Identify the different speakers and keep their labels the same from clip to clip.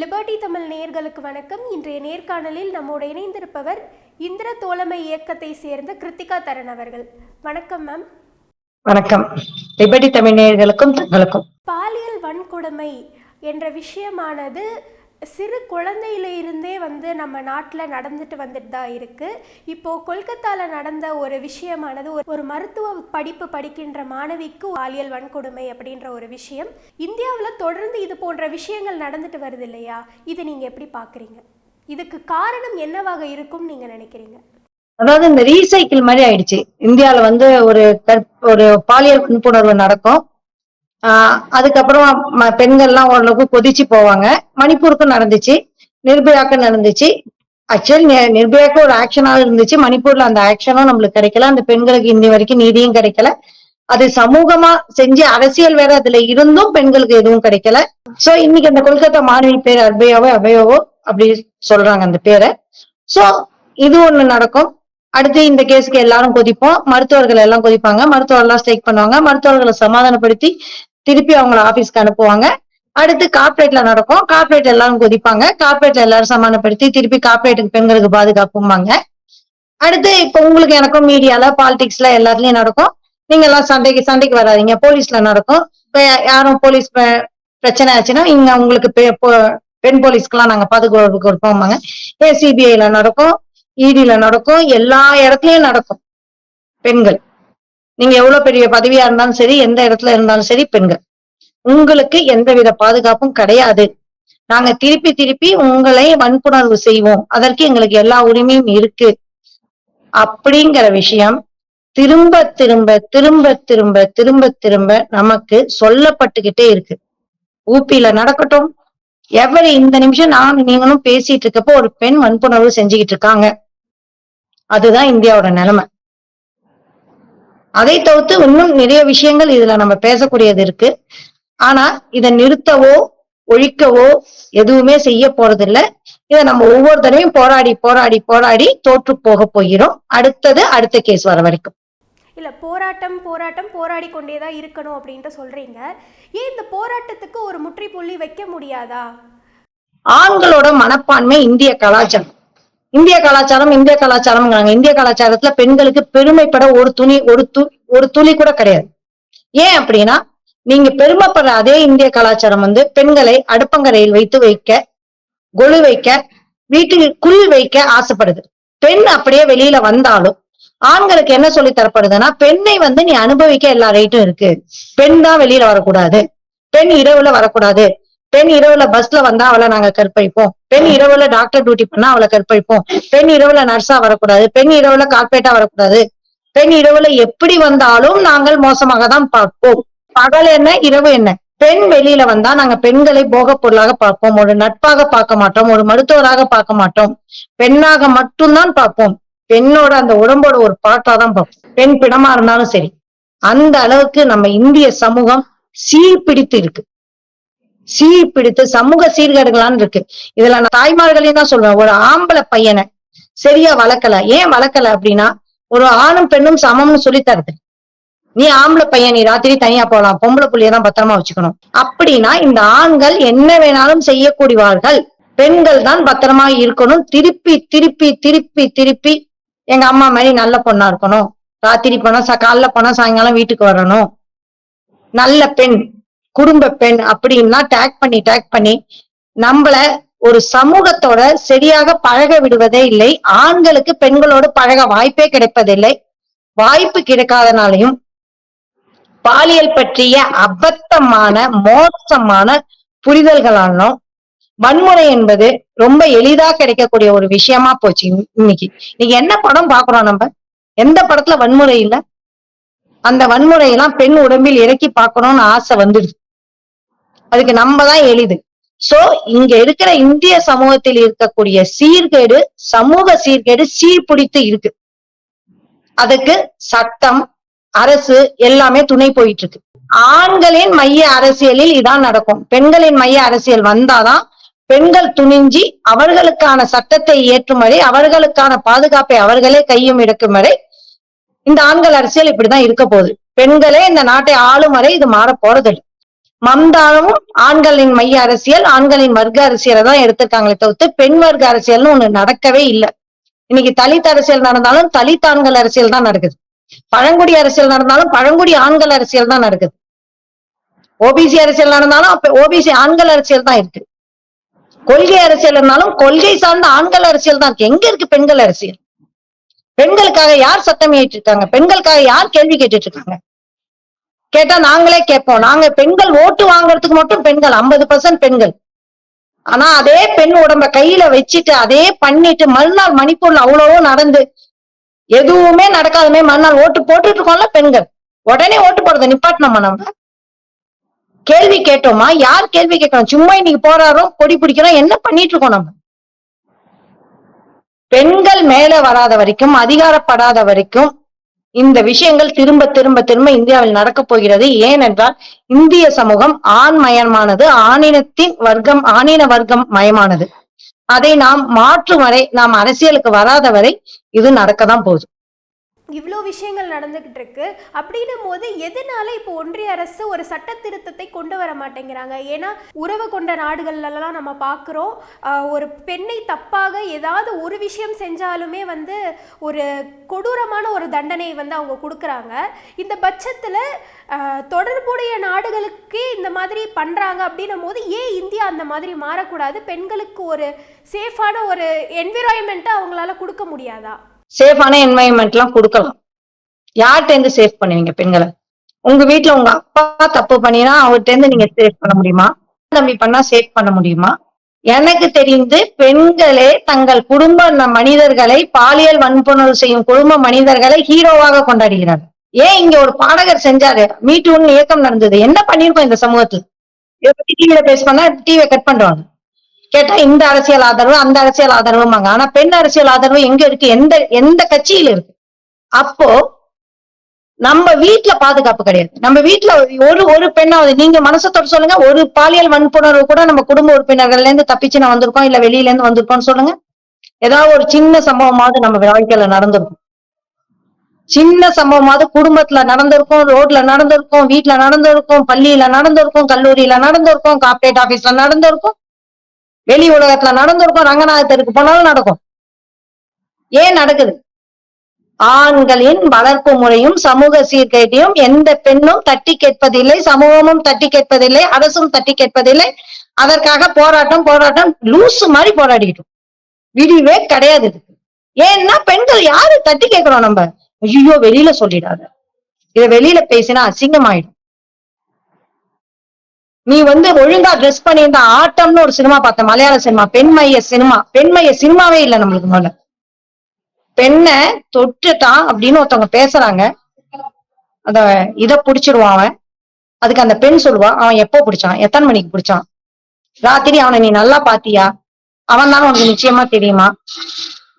Speaker 1: Liberty Tamil நேயர்களுக்கு வணக்கம். இன்றைய நேர்காணலில் நம்மோடு இணைந்திருப்பவர் இந்திர தோழமை இயக்கத்தை சேர்ந்த கிருத்திகா தரன் அவர்கள். வணக்கம் மேம்
Speaker 2: வணக்கம். லிபர்டி தமிழர்களுக்கும் தங்களுக்கும்.
Speaker 1: பாலியல் வன்கொடுமை என்ற விஷயமானது சிறு குழந்தையில இருந்தே வந்து நம்ம நாட்டில் நடந்துட்டு வந்துட்டு தான் இருக்கு. இப்போ கொல்கத்தாவில் நடந்த ஒரு விஷயமானது ஒரு- ஒரு மருத்துவ படிப்பு படிக்கின்ற மாணவிக்கு பாலியல் வன்கொடுமை அப்படின்ற ஒரு விஷயம். இந்தியாவில் தொடர்ந்து இது போன்ற விஷயங்கள் நடந்துட்டு வருது இல்லையா? இது நீங்க எப்படி பார்க்குறீங்க இதுக்கு காரணம் என்னவாக இருக்கும் நீங்க நினைக்கிறீங்க?
Speaker 2: அதாவது இந்த ரீசைக்கிள் மாதிரி ஆயிடுச்சு. இந்தியாவில வந்து ஒரு ஒரு பாலியல் வன்புணர்வு நடக்கும். அதுக்கப்புறம் பெண்கள் பெண்கள்லாம் ஓரளவுக்கு கொதிச்சு போவாங்க. மணிப்பூருக்கும் நடந்துச்சு. நிர்பயாக்கும் நடந்துச்சு. ஆக்சுவலி நிர்பயாக்கு ஒரு ஆக்ஷனாக இருந்துச்சு. மணிப்பூர்ல அந்த ஆக்ஷனும் நம்மளுக்கு கிடைக்கல. அந்த பெண்களுக்கு இன்னி வரைக்கும் நீதியும் கிடைக்கல. அது சமூகமா செஞ்சு அரசியல் வேற அதுல இருந்தும் பெண்களுக்கு எதுவும் கிடைக்கல. சோ இன்னைக்கு அந்த கொல்கத்தா மாணவி பேர் அபயாவோ அபயோவோ அப்படி சொல்றாங்க அந்த பேரை. சோ இது ஒண்ணு நடக்கும். அடுத்து இந்த கேஸ்க்கு எல்லாரும் கொதிப்போம். மருத்துவர்கள் எல்லாம் கொதிப்பாங்க. மருத்துவர்கள் எல்லாம் ஸ்ட்ரைக் பண்ணுவாங்க. மருத்துவர்களை சமாதானப்படுத்தி திருப்பி அவங்கள ஆபீஸ்க்கு அனுப்புவாங்க. அடுத்து கார்பரேட்ல நடக்கும். கார்பரேட் எல்லாரும் கொதிப்பாங்க. கார்பரேட்ல எல்லாரும் சமாதானப்படுத்தி திருப்பி கார்பரேட்டுக்கு பெண்களுக்கு பாதுகாப்பும்பாங்க. அடுத்து இப்ப உங்களுக்கு எனக்கும் மீடியால பாலிடிக்ஸ்ல எல்லாத்துலயும் நடக்கும். நீங்க எல்லாம் சண்டைக்கு சண்டைக்கு வராதீங்க. போலீஸ்ல நடக்கும். இப்ப யாரும் போலீஸ் ப- பிரச்சனை ஆச்சுன்னா இங்க உங்களுக்கு பெ- பெண் போலீஸ்க்கெல்லாம் நாங்க பாதுகாப்பு கொடுப்போம்பாங்க. ஏன் சிபிஐல நடக்கும். இடில நடக்கும். எல்லா இடத்துலயும் நடக்கும். பெண்கள். நீங்க எவ்வளவு பெரிய பதவியா இருந்தாலும் சரி எந்த இடத்துல இருந்தாலும் சரி பெண்கள். உங்களுக்கு எந்தவித பாதுகாப்பும் கிடையாது. நாங்க திருப்பி திருப்பி உங்களை வன்புணர்வு செய்வோம். அதற்கு எங்களுக்கு எல்லா உரிமையும் இருக்கு. அப்படிங்கிற விஷயம் திரும்ப திரும்ப திரும்ப திரும்ப திரும்ப திரும்ப நமக்கு சொல்லப்பட்டுக்கிட்டே இருக்கு. ஊப்பியில நடக்கட்டும். எவரி இந்த நிமிஷம் நான் நீங்களும் பேசிட்டு இருக்கப்போ ஒரு பெண் வன்புணர்வு செஞ்சுக்கிட்டு இருக்காங்க. அதுதான் இந்தியாவோட நிலைமை. அதை தவிர்த்து இன்னும் நிறைய விஷயங்கள் இதுல நம்ம பேசக்கூடியது இருக்கு. ஆனா இதை நிறுத்தவோ ஒழிக்கவோ எதுவுமே செய்ய போறதில்ல. இதை நம்ம ஒவ்வொரு தடவையும் போராடி போராடி போராடி தோற்று போக போகிறோம். அடுத்தது அடுத்த கேஸ் வர வரைக்கும்.
Speaker 1: இல்ல போராட்டம் போராட்டம் போராடி கொண்டே தான் இருக்கணும் அப்படின்ட்டு சொல்றீங்க. ஏன் இந்த போராட்டத்துக்கு ஒரு முற்றுப்புள்ளி வைக்க முடியாதா?
Speaker 2: ஆண்களோட மனப்பான்மை இந்திய கலாச்சாரம். இந்திய கலாச்சாரம் இந்திய கலாச்சாரம்ங்கிறாங்க. இந்திய கலாச்சாரத்துல பெண்களுக்கு பெருமைப்பட ஒரு துணி ஒரு து ஒரு துளி கூட கிடையாது. ஏன் அப்படின்னா நீங்க பெருமைப்படுற அதே இந்திய கலாச்சாரம் வந்து பெண்களை அடுப்பங்கரையில் வைத்து வைக்க கொலு வைக்க வீட்டுக்குள் வைக்க ஆசைப்படுது. பெண் அப்படியே வெளியில வந்தாலும் ஆண்களுக்கு என்ன சொல்லி தரப்படுதுன்னா பெண்ணை வந்து நீ அனுபவிக்க எல்லா ரைட்டும் இருக்கு. பெண் தான் வெளியில வரக்கூடாது. பெண் இரவுல வரக்கூடாது. பெண் இரவுல பஸ்ல வந்தா அவளை நாங்க கற்பழிப்போம். பெண் இரவுல டாக்டர் டியூட்டி பண்ணா அவளை கற்பழிப்போம். பெண் இரவுல நர்ஸா வரக்கூடாது. பெண் இரவுல கார்பரேட்டா வரக்கூடாது. பெண் இரவுல எப்படி வந்தாலும் நாங்கள் மோசமாக தான் பார்ப்போம். பகல் என்ன இரவு என்ன? பெண் வெளியில வந்தா நாங்க பெண்களை போக பொருளாக பார்ப்போம். ஒரு நட்பாக பார்க்க மாட்டோம். ஒரு மருத்துவராக பார்க்க மாட்டோம். பெண்ணாக மட்டும்தான் பார்ப்போம். பெண்ணோட அந்த உடம்போட ஒரு பாட்டா தான் பார்ப்போம். பெண் பிணமா இருந்தாலும் சரி. அந்த அளவுக்கு நம்ம இந்திய சமூகம் சீர்பிடித்து இருக்கு. சீர்பிடித்து சமூக சீர்கேடுகளான்னு இருக்கு. இதுல நான் தாய்மார்களையும் தான் சொல்றேன். ஒரு ஆம்பளை பையனை சரியா வளர்க்கல. ஏன் வளர்க்கல அப்படின்னா ஒரு ஆணும் பெண்ணும் சமம்னு சொல்லி தருது நீ ஆம்பளை பையன் நீ ராத்திரி தனியா போலாம். பொம்பளை புள்ளிய தான் பத்திரமா வச்சுக்கணும். அப்படின்னா இந்த ஆண்கள் என்ன வேணாலும் செய்யக்கூடியவார்கள் பெண்கள் தான் பத்திரமா இருக்கணும். திருப்பி திருப்பி திருப்பி திருப்பி எங்க அம்மா மாதிரி நல்ல பொண்ணா இருக்கணும். ராத்திரி போனா காலைல போனா சாயங்காலம் வீட்டுக்கு வரணும். நல்ல பெண். குடும்ப பெண் அப்படின்லாம் டேக் பண்ணி டேக் பண்ணி நம்மள ஒரு சமூகத்தோட சரியாக பழக விடுவதே இல்லை. ஆண்களுக்கு பெண்களோடு பழக வாய்ப்பே கிடைப்பதில்லை. வாய்ப்பு கிடைக்காதனாலையும் பாலியல் பற்றிய அபத்தமான மோசமான புரிதல்களாலும் வன்முறை என்பது ரொம்ப எளிதா கிடைக்கக்கூடிய ஒரு விஷயமா போச்சு இன்னைக்கு. இன்னைக்கு என்ன படம் பாக்குறோம் நம்ம? எந்த படத்துல வன்முறை இல்ல? அந்த வன்முறையெல்லாம் பெண் உடம்பில் இறக்கி பார்க்கணும்னு ஆசை வந்துடுது. அதுக்கு நம்ம தான் எளிது. சோ இங்க இருக்கிற இந்திய சமூகத்தில் இருக்கக்கூடிய சீர்கேடு சமூக சீர்கேடு சீர்பிடித்து இருக்கு. அதுக்கு சட்டம் அரசு எல்லாமே துணை போயிட்டு இருக்கு ஆண்களின் மைய அரசியலில் இதான் நடக்கும். பெண்களின் மைய அரசியல் வந்தாதான் பெண்கள் துணிஞ்சி அவர்களுக்கான சட்டத்தை ஏற்றும் வரை அவர்களுக்கான பாதுகாப்பை அவர்களே கையும் எடுக்கும் வரை இந்த ஆண்கள் அரசியல் இப்படிதான் இருக்க போகுது. பெண்களே இந்த நாட்டை ஆளும் வரை இது மாற போறதில்லை மம்தாவும் ஆண்களின் மைய அரசியல் ஆண்களின் வர்க்க அரசியலை தான் எடுத்திருக்காங்களே தவிர்த்து பெண் வர்க்க அரசியல்னு ஒண்ணு நடக்கவே இல்லை. இன்னைக்கு தலித் அரசியல் நடந்தாலும் தலித் ஆண்கள் அரசியல் தான் நடக்குது. பழங்குடி அரசியல் நடந்தாலும் பழங்குடி ஆண்கள் அரசியல் தான் நடக்குது. ஓபிசி அரசியல் நடந்தாலும் அப்ப ஓபிசி ஆண்கள் அரசியல் தான் இருக்கு. கொள்கை அரசியல் இருந்தாலும் கொள்கை சார்ந்த ஆண்கள் அரசியல் தான் இருக்கு. எங்க இருக்கு பெண்கள் அரசியல்? பெண்களுக்காக யார் சத்தம் ஏற்றிருக்காங்க பெண்களுக்காக யார் கேள்வி கேட்டுட்டு இருக்காங்க? கேட்டா நாங்களே கேட்போம். நாங்க பெண்கள் ஓட்டு வாங்குறதுக்கு மட்டும் பெண்கள் ஐம்பது பர்சன்ட் பெண்கள். ஆனா அதே பெண் உடம்ப கையில வச்சுட்டு அதே பண்ணிட்டு மறுநாள் மணிப்பூர்ல அவ்வளவோ நடந்து எதுவுமே நடக்காதமே மறுநாள் ஓட்டு போட்டுட்டு இருக்கோம்ல பெண்கள். உடனே ஓட்டு போடுறத நிப்பாட்டணுமா நம்ம? கேள்வி கேட்டோமா? யார் கேள்வி கேட்கணும்? சும்மா இன்னைக்கு போராடுறோம் கொடி பிடிக்கிறோம் என்ன பண்ணிட்டு இருக்கோம் நம்ம? பெண்கள் மேல வராத வரைக்கும் அதிகாரப்படாத வரைக்கும் இந்த விஷயங்கள் திரும்ப திரும்ப திரும்ப இந்தியாவில் நடக்க போகிறது. ஏனென்றால் இந்திய சமூகம் ஆண் மயமானது ஆணினத்தின் வர்க்கம் ஆணின வர்க்கம் மயமானது. அதை நாம் மாற்றும் வரை நாம் அரசியலுக்கு வராத வரை இது நடக்கதான் போகுது.
Speaker 1: இவ்வளோ விஷயங்கள் நடந்துக்கிட்டு இருக்கு அப்படின்னும் போது எதனால இப்போ ஒன்றிய அரசு ஒரு சட்ட திருத்தத்தை கொண்டு வர மாட்டேங்கிறாங்க? ஏன்னா உறவு கொண்ட நாடுகள்லாம் நம்ம பார்க்குறோம் ஒரு பெண்ணை தப்பாக ஏதாவது ஒரு விஷயம் செஞ்சாலுமே வந்து ஒரு கொடூரமான ஒரு தண்டனை வந்து அவங்க கொடுக்குறாங்க. இந்த பட்சத்தில் தொடர்புடைய நாடுகளுக்கே இந்த மாதிரி பண்ணுறாங்க அப்படின்னும் போது ஏன் இந்தியா அந்த மாதிரி மாறக்கூடாது? பெண்களுக்கு ஒரு சேஃபான ஒரு என்விரான்மெண்ட்டை அவங்களால கொடுக்க முடியாதா?
Speaker 2: சேஃபான என்வாயன்மெண்ட் எல்லாம் கொடுக்கலாம். யார்கிட்ட இருந்து சேஃப் பண்ணுவீங்க பெண்களை? உங்க வீட்டுல உங்க அப்பா தப்பு பண்ணினா அவர்கிட்ட இருந்து நீங்க சேஃப் பண்ண முடியுமா? தம்பி பண்ணா சேஃப் பண்ண முடியுமா? எனக்கு தெரிந்து பெண்களே தங்கள் குடும்ப மனிதர்களை பாலியல் வன்புணர்வு செய்யும் குடும்ப மனிதர்களை ஹீரோவாக கொண்டாடுகிறார்கள். ஏன் இங்க ஒரு பாடகர் செஞ்சாரு? மீட்டுன்னு இயக்கம் நடந்தது. என்ன பண்ணிருக்கோம் இந்த சமூகத்துல? டிவியில பேச பண்ணா டிவியை கட் பண்றாங்க கேட்டா இந்த அரசியல் ஆதரவு அந்த அரசியல் ஆதரவுமாங்க ஆனா பெண் அரசியல் ஆதரவு எங்க இருக்கு? எந்த எந்த கட்சியில இருக்கு? அப்போ நம்ம வீட்டுல பாதுகாப்பு கிடையாது. நம்ம வீட்டுல ஒரு ஒரு பெண்ணாவது நீங்க மனசத்தோட சொல்லுங்க. ஒரு பாலியல் வன்புணர்வு கூட நம்ம குடும்ப உறுப்பினர்கள்ல இருந்து தப்பிச்சு நான் வந்திருக்கோம் இல்ல வெளியில இருந்து வந்திருக்கோம்னு சொல்லுங்க. ஏதாவது ஒரு சின்ன சம்பவமாவது நம்ம வாழ்க்கையில நடந்திருக்கும். சின்ன சம்பவமாவது குடும்பத்துல நடந்திருக்கும் ரோட்ல நடந்திருக்கும் வீட்டுல நடந்திருக்கும் பள்ளியில நடந்திருக்கும் கல்லூரியில நடந்திருக்கும் கார்பரேட் ஆபீஸ்ல நடந்திருக்கும். வெளி உலகத்துல நடந்திருக்கும் ரங்கநாதத்திற்கு போனாலும் நடக்கும். ஏன் நடக்குது? ஆண்களின் வளர்ப்பு முறையும் சமூக சீர்கேட்டையும் எந்த பெண்ணும் தட்டி கேட்பதில்லை சமூகமும் தட்டி கேட்பதில்லை அரசும் தட்டி கேட்பதில்லை. அதற்காக போராட்டம் போராட்டம் லூசு மாதிரி போராடிக்கிட்டோம். விடிவே கிடையாது இதுக்கு ஏன்னா பெண்கள் யாரு தட்டி கேட்கிறோம் நம்ம? ஐயோ வெளியில சொல்லிடாத. இத வெளியில பேசினா அசிங்கமாயிடும். நீ வந்து ஒழுங்கா ட்ரெஸ் பண்ணியிருந்த ஆட்டம்னு ஒரு சினிமா பார்த்த மலையாள சினிமா பெண்மைய சினிமா. பெண்மைய சினிமாவே இல்லை நம்மளுக்கு முதல்ல. பெண்ணை தொட்டுட்டான் அப்படின்னு ஒருத்தவங்க பேசுறாங்க. அத இத புடிச்சிருவான் அவன். அதுக்கு அந்த பெண் சொல்லுவான் அவன் எப்போ பிடிச்சான்? எத்தனை மணிக்கு பிடிச்சான்? ராத்திரி அவனை நீ நல்லா பாத்தியா? அவன் தான் உனக்கு நிச்சயமா தெரியுமா?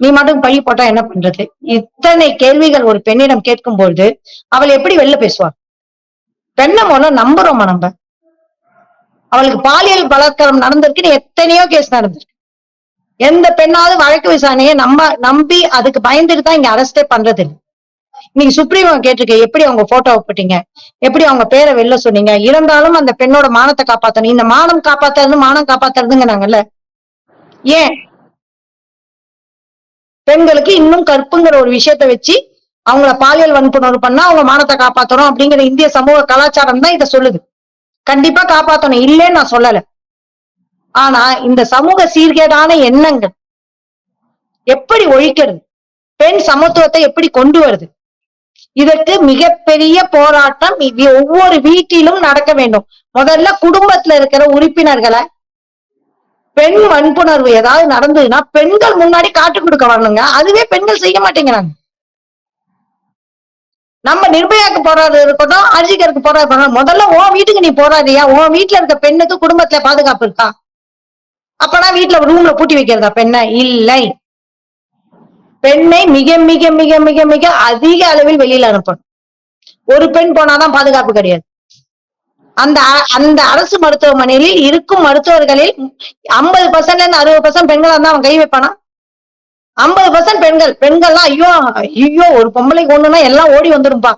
Speaker 2: நீ மட்டும் பழி போட்டா என்ன பண்றது? இத்தனை கேள்விகள் ஒரு பெண்ணிடம் கேட்கும் பொழுது அவள் எப்படி வெளில பேசுவா? பெண்ணை மூலம் நம்புறோமா நம்ம? அவளுக்கு பாலியல் பலாத்காரம் நடந்திருக்குன்னு எத்தனையோ கேஸ் நடந்திருக்கு. எந்த பெண்ணாவது வழக்கு விசாரணையை நம்ம நம்பி அதுக்கு பயந்துட்டு தான் இங்க அரெஸ்டே பண்றது இல்ல. இன்னைக்கு சுப்ரீம் கேட்டிருக்க எப்படி அவங்க போட்டோ போட்டீங்க எப்படி அவங்க பேரை வெளில சொன்னீங்க? இருந்தாலும் அந்த பெண்ணோட மானத்தை காப்பாத்தணும். இந்த மானம் காப்பாத்துறது மானம் காப்பாத்துறதுங்கிறாங்கல்ல. ஏன்? பெண்களுக்கு இன்னும் கற்புங்கிற ஒரு விஷயத்த வச்சு அவங்கள பாலியல் வன்புணர்வு பண்ணா அவங்க மானத்தை காப்பாத்தணும் அப்படிங்கிற இந்திய சமூக கலாச்சாரம் தான் இதை சொல்லுது. கண்டிப்பா காப்பாத்தணும். இல்லைன்னு நான் சொல்லல. ஆனா இந்த சமூக சீர்கேடான எண்ணங்கள் எப்படி ஒழிக்கிறது? பெண் சமத்துவத்தை எப்படி கொண்டு வருது? இதற்கு மிகப்பெரிய போராட்டம் ஒவ்வொரு வீட்டிலும் நடக்க வேண்டும். முதல்ல குடும்பத்துல இருக்கிற உறுப்பினர்களை பெண் வன்புணர்வு ஏதாவது நடந்ததுன்னா பெண்கள் முன்னாடி காட்டு கொடுக்க வரணுங்க. அதுவே பெண்கள் செய்ய மாட்டேங்கிறாங்க. நம்ம நிர்பயாக்கு போராடு இருக்கட்டும் அர்ஜிகருக்கு போராடு இருக்கட்டும். முதல்ல உன் வீட்டுக்கு நீ போராடியா உன் வீட்டுல இருக்க பெண்ணுக்கு குடும்பத்துல பாதுகாப்பு இருக்கா? அப்பனா வீட்டுல ரூம்ல பூட்டி வைக்கிறதா? பெண்ணை? இல்லை. பெண்ணை மிக மிக மிக மிக மிக அதிக அளவில் வெளியில அனுப்பணும். ஒரு பெண் போனாதான் பாதுகாப்பு கிடையாது. அந்த அ- அந்த அரசு மருத்துவமனையில் இருக்கும் மருத்துவர்களில் ஐம்பது பர்சன்ட்ல இருந்து அறுபது பர்சன்ட் பெண்களா இருந்தா அவன் கை வைப்பானா? ஐம்பது பர்சன்ட் பெண்கள். பெண்கள்லாம் ஐயோ ஐயோ ஒரு பொம்பளை ஒண்ணுனா எல்லாம் ஓடி வந்துரும்பா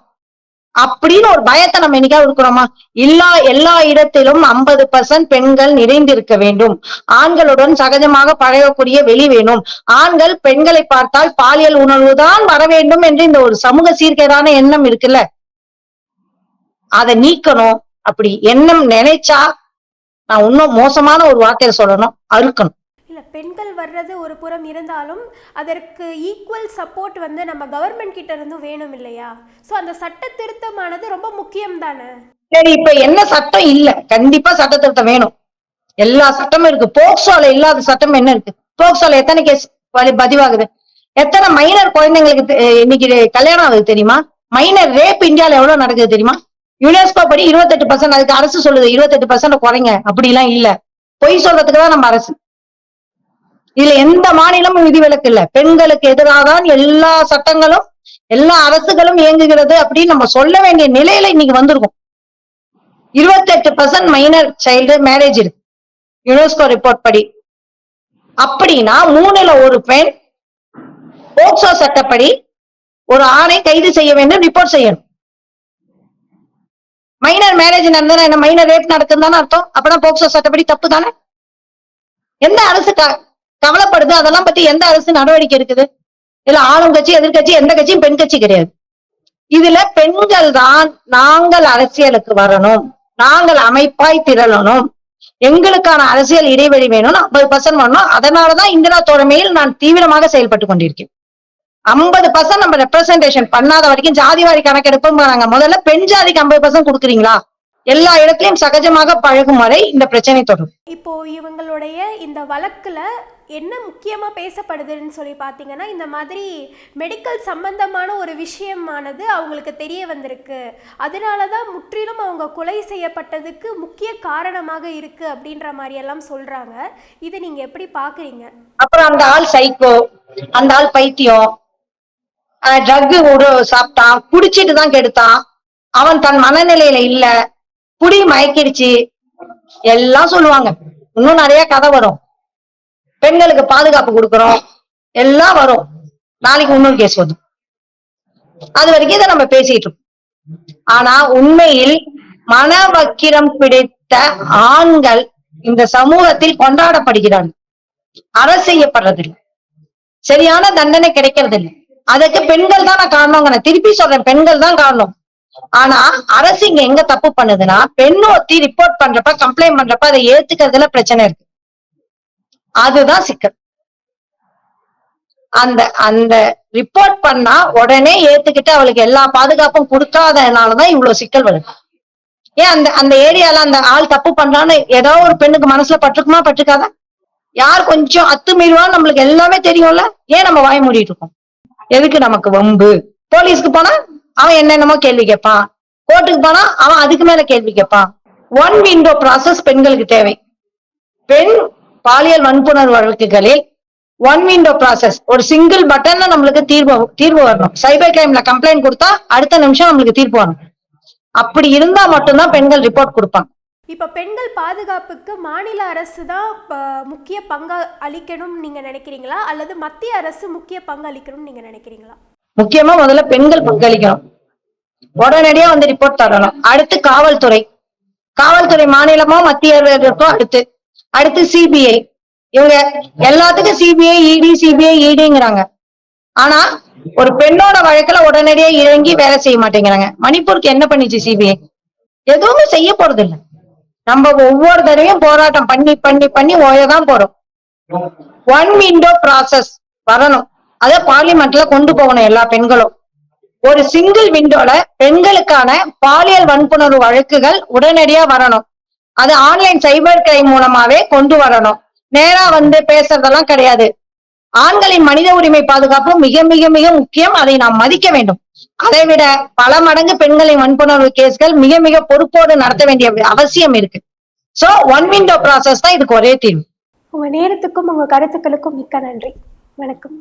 Speaker 2: அப்படின்னு ஒரு பயத்தை நம்ம என்னைக்காவது இருக்கிறோமா எல்லா எல்லா இடத்திலும் ஐம்பது பர்சன்ட் பெண்கள் நிறைந்திருக்க வேண்டும். ஆண்களுடன் சகஜமாக பழகக்கூடிய வெளி வேணும். ஆண்கள் பெண்களை பார்த்தால் பாலியல் உணர்வுதான் வர வேண்டும் என்று இந்த ஒரு சமூக சீர்கேடான எண்ணம் இருக்குல்ல? அதை நீக்கணும். அப்படி எண்ணம் நினைச்சா நான் இன்னும் மோசமான ஒரு வார்த்தையில சொல்லணும். அறுக்கணும்.
Speaker 1: பெண்கள் வர்றது ஒரு புறம் இருந்தாலும் அதற்கு ஈக்குவல் சப்போர்ட் வந்து நம்ம கவர்மெண்ட் கிட்ட இருந்தும் வேணும் இல்லையா? ஸோ அந்த சட்ட திருத்தமானது ரொம்ப முக்கியம் தானே?
Speaker 2: சரி இப்ப என்ன சட்டம் இல்ல? கண்டிப்பா சட்ட திருத்தம் வேணும். எல்லா சட்டமும் இருக்கு. போக்சோல இல்லாத சட்டம் என்ன இருக்கு? போக்சோல எத்தனை கேஸ் பதிவாகுது? எத்தனை மைனர் குழந்தைங்களுக்கு இன்னைக்கு கல்யாணம் ஆகுது தெரியுமா? மைனர் ரேப் இந்தியால எவ்வளவு நடக்குது தெரியுமா? யுனெஸ்கோ படி இருபத்தெட்டு பர்சன்ட் அதுக்கு அரசு சொல்லுது இருபத்தெட்டு பர்சன்ட் குறைங்க. அப்படிலாம் இல்ல. பொய் சொல்றதுக்கு தான் நம்ம அரசு. இதுல எந்த மாநிலமும் விதிவிலக்கு இல்ல. பெண்களுக்கு எதிராக தான் எல்லா சட்டங்களும் எல்லா அரசுகளும் இயங்குகிறது அப்படின்னு நம்ம சொல்ல வேண்டிய நிலையில இன்னைக்கு வந்திருக்கோம். இருபத்தெட்டு பர்சன்ட் மைனர் சைல்டு மேரேஜ் இருக்கு. யுனெஸ்கோ ரிப்போர்ட் படி. அப்படின்னா மூணுல ஒரு பெண் போக்சோ சட்டப்படி ஒரு ஆணை கைது செய்ய வேண்டும் ரிப்போர்ட் செய்யணும். மைனர் மேரேஜ் நடந்தா என்ன? மைனர் ரேப் நடக்குதுன்னு அர்த்தம்? அப்பதான் போக்சோ சட்டப்படி தப்பு தானே? எந்த அரசு கவலைப்படுது. அதெல்லாம் பத்தி எந்த அரசு நடவடிக்கை இருக்குது இல்ல ஆளுங்கட்சி எதிர்கட்சி எந்த கட்சியும் பெண் கட்சி கிடையாது. இதுல பெண்கள் தான் நாங்கள் அரசியலுக்கு வரணும். நாங்கள் அமைப்பாய் திரளணும். எங்களுக்கான அரசியல் இடைவெளி வேணும்னு ஐம்பது பர்சன்ட் வரணும். அதனாலதான் இந்திரா தோழமையில் நான் தீவிரமாக செயல்பட்டு கொண்டிருக்கேன். ஐம்பது பர்சன்ட் நம்ம ரெப்ரசன்டேஷன் பண்ணாத வரைக்கும் ஜாதி வாரி நாங்க முதல்ல பெண் ஜாதிக்கு ஐம்பது பர்சன்ட் கொடுக்குறீங்களா? எல்லா இடத்துலயும் சகஜமாக பழகும் வரை இந்த பிரச்சனை தொடரும்.
Speaker 1: இப்போ இவங்களுடைய இந்த வழக்குல என்ன முக்கியமாக பேசப்படுதுன்னு சொல்லி பார்த்தீங்கன்னா இந்த மாதிரி மெடிக்கல் சம்பந்தமான ஒரு விஷயமானது அவங்களுக்கு தெரிய வந்திருக்கு. அதனால தான் முற்றிலும் அவங்க கொலை செய்யப்பட்டதுக்கு முக்கிய காரணமாக இருக்கு அப்படின்ற மாதிரியெல்லாம் சொல்கிறாங்க சொல்றாங்க. இதை நீங்க எப்படி பாக்குறீங்க
Speaker 2: அப்புறம் அந்த ஆள் சைக்கோ அந்த ஆள் பைத்தியம் ட்ரக்கு சாப்பிட்டான் குடிச்சிட்டு தான் கெடுத்தான். அவன் தன் மனநிலையில இல்ல குடி மயக்கிடுச்சு. எல்லாம் சொல்லுவாங்க. இன்னும் நிறைய கதை வரும். பெண்களுக்கு பாதுகாப்பு கொடுக்குறோம். எல்லாம் வரும். நாளைக்கு இன்னொரு கேஸ் வரும் அது வரைக்கும் இதை நம்ம பேசிட்டு இருக்கோம். ஆனா உண்மையில் மனவக்கிரம் பிடித்த ஆண்கள் இந்த சமூகத்தில் கொண்டாடப்படுகிறார்கள். அரசு செய்யப்படுறதில்லை. சரியான தண்டனை கிடைக்கிறது இல்லை அதுக்கு பெண்கள் தான் நான் காரணம் நான் திருப்பி சொல்றேன் பெண்கள் தான் காரணம். ஆனா அரசு இங்க எங்க தப்பு பண்ணுதுன்னா பெண் ஒத்தி ரிப்போர்ட் பண்றப்ப கம்ப்ளைண்ட் பண்றப்ப அதை ஏத்துக்கிறதுல பிரச்சனை இருக்கு. அதுதான் சிக்கல். அந்த அந்த ரிப்போர்ட் பண்ணா உடனே ஏத்துக்கிட்டு அவளுக்கு எல்லா பாதுகாப்பும் கொடுக்காதனாலதான் இவ்வளவு சிக்கல் வருது. ஏன் அந்த அந்த ஏரியால அந்த ஆள் தப்பு பண்றான்னு ஏதோ ஒரு பெண்ணுக்கு மனசுல பட்டிருக்குமா பட்டிருக்காதா? யார் கொஞ்சம் அத்துமீறுவா நம்மளுக்கு எல்லாமே தெரியும்ல? ஏன் நம்ம வாய் மூடிட்டு இருக்கோம்? எதுக்கு நமக்கு வம்பு? போலீஸ்க்கு போனா அவன் என்னென்னமோ கேள்வி கேட்பான். கோர்ட்டுக்கு போனா அவன் அதுக்கு மேல கேள்வி கேட்பான். ஒன் விண்டோ ப்ராசஸ் பெண்களுக்கு தேவை. பெண் பாலியல் வன்புணர்வு வழக்குகளில் ஒன் விண்டோ ப்ராசஸ் ஒரு சிங்கிள் பட்டன்ல நம்மளுக்கு தீர்வு தீர்வு வரணும். சைபர் கிரைம்ல கம்ப்ளைண்ட் கொடுத்தா அடுத்த நிமிஷம் நம்மளுக்கு தீர்ப்பு வரணும். அப்படி இருந்தா மட்டும்தான் பெண்கள் ரிப்போர்ட் கொடுப்பாங்க.
Speaker 1: இப்போ பெண்கள் பாதுகாப்புக்கு மாநில அரசு தான் முக்கிய பங்கு அளிக்கணும்னு நீங்க நினைக்கிறீங்களா? அல்லது மத்திய அரசு முக்கிய பங்கு அளிக்கணும்னு நீங்க நினைக்கிறீங்களா?
Speaker 2: முக்கியமா முதல்ல பெண்கள் பங்களிக்கணும். உடனடியா வந்து ரிப்போர்ட் தரணும். அடுத்து காவல்துறை. காவல்துறை மாநிலமோ மத்திய அரசோ அடுத்து அடுத்து சிபிஐ இவங்க எல்லாத்துக்கும் சிபிஐ இடி சிபிஐ இடிங்கிறாங்க ஆனா ஒரு பெண்ணோட வழக்குல உடனடியா இறங்கி வேலை செய்ய மாட்டேங்கிறாங்க. மணிப்பூருக்கு என்ன பண்ணிச்சு சிபிஐ எதுவுமே செய்ய போறது இல்ல நம்ம ஒவ்வொரு தடவையும் போராட்டம் பண்ணி பண்ணி பண்ணி ஓயதான் போறோம். ஒன் விண்டோ ப்ராசஸ் வரணும். அத பார்லிமெண்ட்ல கொண்டு போகணும் எல்லா பெண்களும். ஒரு சிங்கிள் விண்டோல பெண்களுக்கான பாலியல் வன்புணர்வு வழக்குகள் உடனடியா வரணும். அது ஆன்லைன் சைபர் கிரைம் மூலமாவே கொண்டு வரணும். நேரா வந்து பேசுறதெல்லாம் கிடையாது. ஆண்களின் மனித உரிமை பாதுகாப்பு மிக மிக மிக முக்கியம். அதை நாம் மதிக்க வேண்டும். அதை விட பல மடங்கு பெண்களின் வன்புணர்வு கேஸ்கள் மிக மிக பொறுப்போடு நடத்த வேண்டிய அவசியம் இருக்கு. சோ ஒன் விண்டோ ப்ராசஸ் தான் இதுக்கு ஒரே தீர்வு.
Speaker 1: உங்க நேரத்துக்கும் உங்க கருத்துக்களுக்கும் மிக்க நன்றி. வணக்கம்.